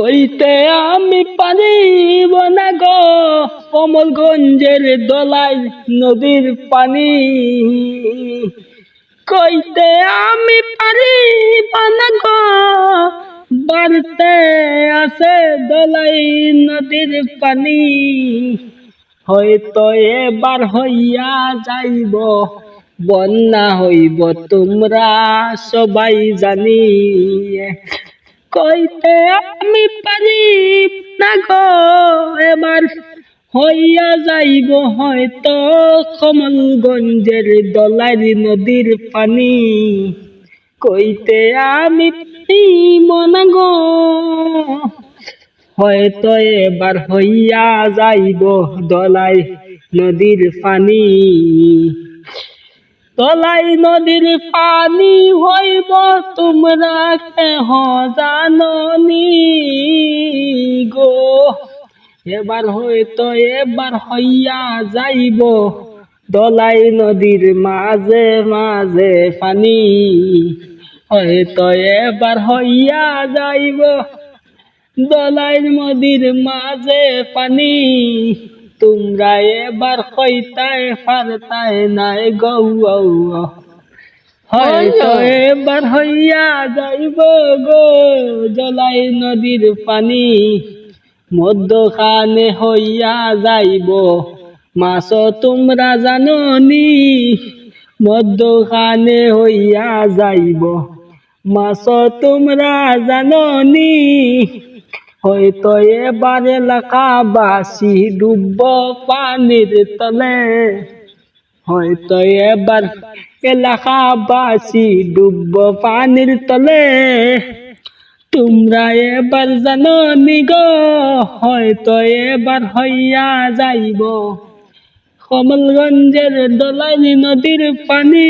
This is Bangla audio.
কইতে আমি পারিব না গো। কমলগঞ্জের দলাই নদীর পানি। কইতে আমি পারিব না গো। বাড়তে আছে দলাই নদীর পানি। হয়তো এবার হইয়া যাইব, বন্যা হইব, তোমরা সবাই জানি। কইতে আমি পারি না গো, এবার হইয়া যাইব হয়তো কমলগঞ্জের দলার নদীর পানি। কইতে আমি মনে গো, হয়তো এবার হইয়া যাইব দলাই নদীর পানি। দলাই নদীর পানি হইব, তোমরা কেহ জাননি গো। এবার হয়তো এবার হইয়া যাইব দলাই নদীর মাঝে মাঝে পানি। হয়তো এবার হইয়া যাইব দলাই নদীর মাঝে পানি। তোমরা এবার হইতায় ফারতায় নাই গৌ হয়তো এবার হইয়া যাইব গো জলাই নদীর পানি মধ্যখানে হইয়া যাইব মাছ তোমরা জাননি মধ্যখানে হইয়া যাইব মাছ তোমরা জাননি হয়তো এবার এলাকাবাসী ডুবব পানির তলে। হয়তো এবার এলাকাবাসী ডুবব পানির তলে। তোমরা এবার জানো গো, হয়তো এবার হইয়া যাইব। কমলগঞ্জের দলাই নদীর পানি।